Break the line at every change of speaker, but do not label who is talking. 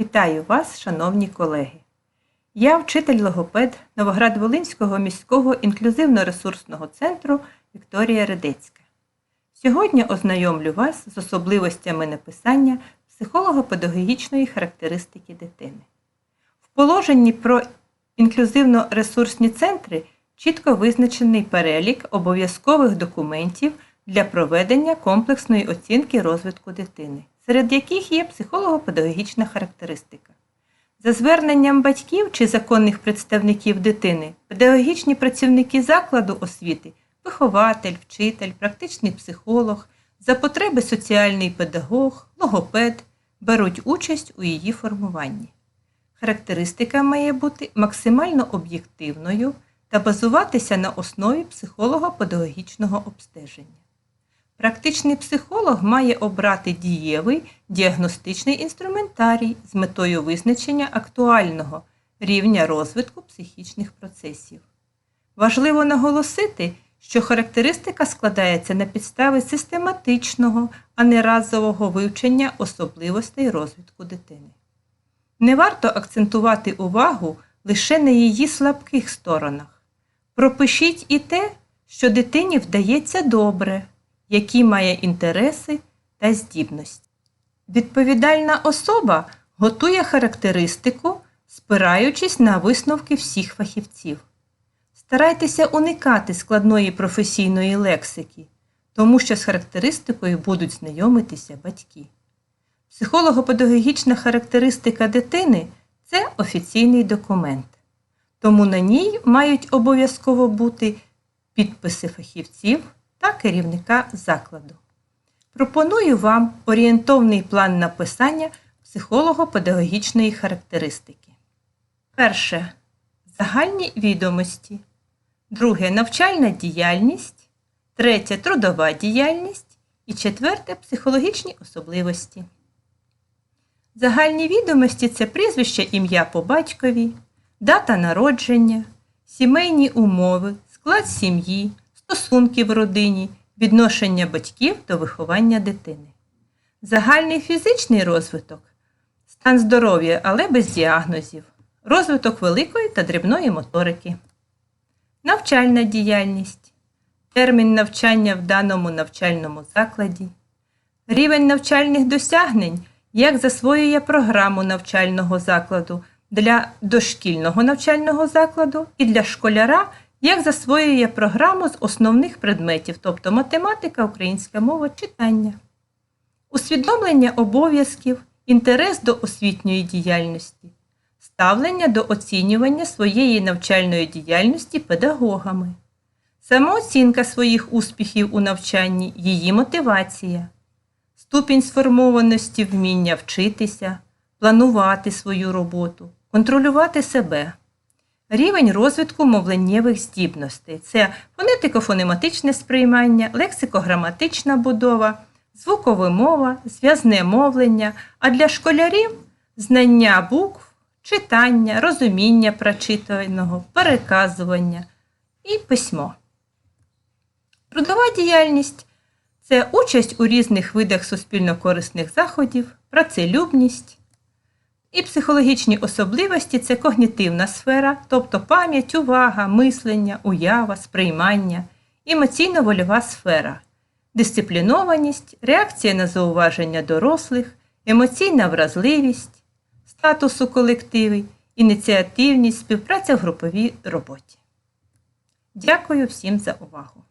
Вітаю вас, шановні колеги! Я вчитель логопед Новоград-Волинського міського інклюзивно-ресурсного центру Вікторія Редецька. Сьогодні ознайомлю вас з особливостями написання психолого-педагогічної характеристики дитини. В положенні про інклюзивно-ресурсні центри чітко визначений перелік обов'язкових документів для проведення комплексної оцінки розвитку дитини, серед яких є психолого-педагогічна характеристика. За зверненням батьків чи законних представників дитини, педагогічні працівники закладу освіти, вихователь, вчитель, практичний психолог, за потреби соціальний педагог, логопед беруть участь у її формуванні. Характеристика має бути максимально об'єктивною та базуватися на основі психолого-педагогічного обстеження. Практичний психолог має обрати дієвий діагностичний інструментарій з метою визначення актуального рівня розвитку психічних процесів. Важливо наголосити, що характеристика складається на підставі систематичного, а не разового вивчення особливостей розвитку дитини. Не варто акцентувати увагу лише на її слабких сторонах. Пропишіть і те, що дитині вдається добре, які має інтереси та здібності. Відповідальна особа готує характеристику, спираючись на висновки всіх фахівців. Старайтеся уникати складної професійної лексики, тому що з характеристикою будуть знайомитися батьки. Психолого-педагогічна характеристика дитини це офіційний документ, тому на ній мають обов'язково бути підписи фахівців та керівника закладу. Пропоную вам орієнтовний план написання психолого-педагогічної характеристики. Перше. Загальні відомості. Друге навчальна діяльність. Третє трудова діяльність. І четверте психологічні особливості. Загальні відомості це прізвище ім'я по батькові, дата народження, сімейні умови, склад сім'ї, стосунки в родині, відношення батьків до виховання дитини. Загальний фізичний розвиток стан здоров'я, але без діагнозів, розвиток великої та дрібної моторики. Навчальна діяльність, термін навчання в даному навчальному закладі, рівень навчальних досягнень, як засвоює програму навчального закладу для дошкільного навчального закладу і для школяра, як засвоює програму з основних предметів, тобто математика, українська мова, читання, усвідомлення обов'язків, інтерес до освітньої діяльності, ставлення до оцінювання своєї навчальної діяльності педагогами, самооцінка своїх успіхів у навчанні, її мотивація, ступінь сформованості вміння вчитися, планувати свою роботу, контролювати себе. Рівень розвитку мовленнєвих здібностей це фонетико-фонематичне сприймання, лексико-граматична будова, звуковимова, зв'язне мовлення, а для школярів знання букв, читання, розуміння прочитаного, переказування і письмо. Трудова діяльність це участь у різних видах суспільно-корисних заходів, працелюбність. І психологічні особливості це когнітивна сфера, тобто пам'ять, увага, мислення, уява, сприймання, емоційно-вольова сфера, дисциплінованість, реакція на зауваження дорослих, емоційна вразливість, статус у колективі, ініціативність, співпраця в груповій роботі. Дякую всім за увагу!